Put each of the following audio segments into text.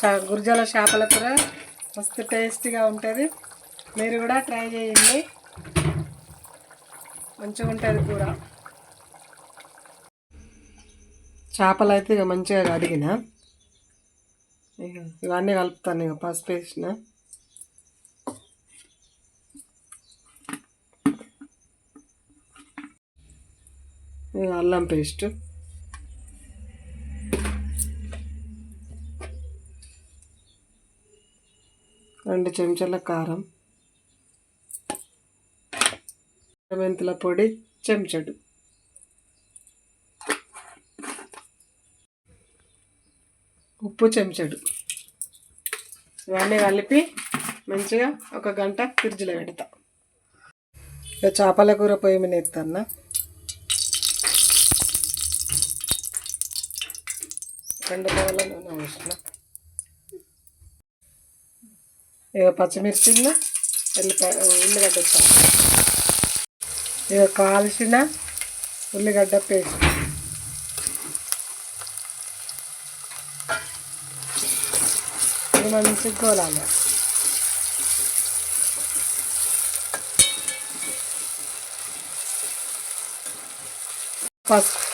చా చేపల కూర. మస్తు టేస్టీగా ఉంటుంది. మీరు కూడా ట్రై చేయండి. మంచిగా ఉంటుంది కూర. చేపలు అయితే ఇక మంచిగా కడిగిన. ఇక ఇవన్నీ కలుపుతాను ఇక పసుపు వేసిన. అల్లం పేస్ట్. రెండు చెంచాల కారం. మెంతుల పొడి చెంచడు. ఉప్పు చెంచడు. ఇవన్నీ కలిపి మంచిగా ఒక గంట ఫ్రిడ్జ్లో పెడతా. ఇక చేపల కూర పొయ్యి మీద ఎత్తన్నా. రెండు పావుల నూనె వేసిన ఇక పచ్చిమిర్చిన్న ఎల్లిపాయ ఉల్లిగడ్డ చాలు ఇక కాల్చిన ఉల్లిగడ్డ పేస్ట్. ఇది మంచిగా గోలాలి. పసుపు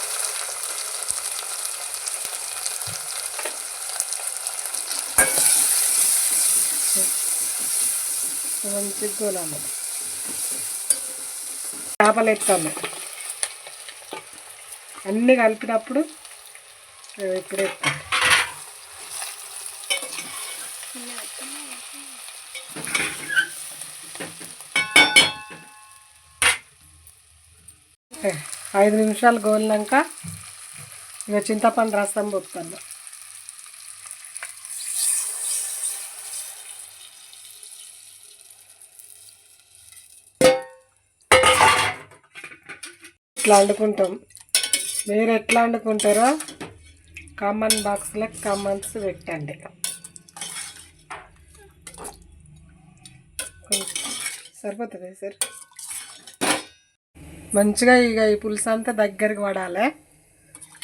మంచిగా గోలాలి చేపలు ఎత్తాము అన్నీ కలిపినప్పుడు ఇప్పుడు ఎత్తాను ఐదు నిమిషాలు గోలినాక ఇక చింతపండు రసం పోతాను ఇట్లా వండుకుంటాం మీరు ఎట్లా వండుకుంటారో కామన్ బాక్స్లో కామన్స్ పెట్టండి. సరిపోతుంది సార్? మంచిగా ఇక ఈ పులుసు అంతా దగ్గరికి పడాలి.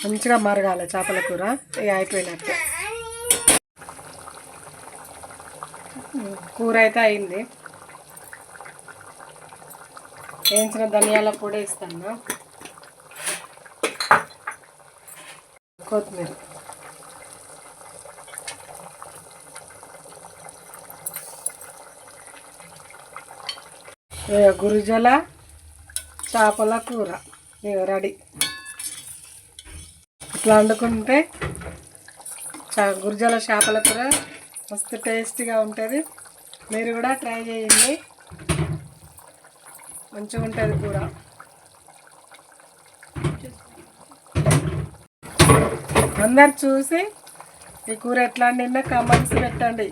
మంచిగా మరగాలి చేపల కూర. ఇక అయిపోయినట్టు. కూర అయితే అయింది. వేయించిన ధనియాల పొడి ఇస్తాను కొత్తిమీర. గురుజల గురిజల చేపల కూర. రెడీ. ఇట్లా వండుకుంటే చా గురిజల చేపల కూర మస్తు టేస్టీగా ఉంటుంది. మీరు కూడా ట్రై చేయండి. మంచిగా ఉంటుంది కూర. అందరు చూసి ఈ కూర ఎట్లా నిన్న కమెంట్స్ పెట్టండి.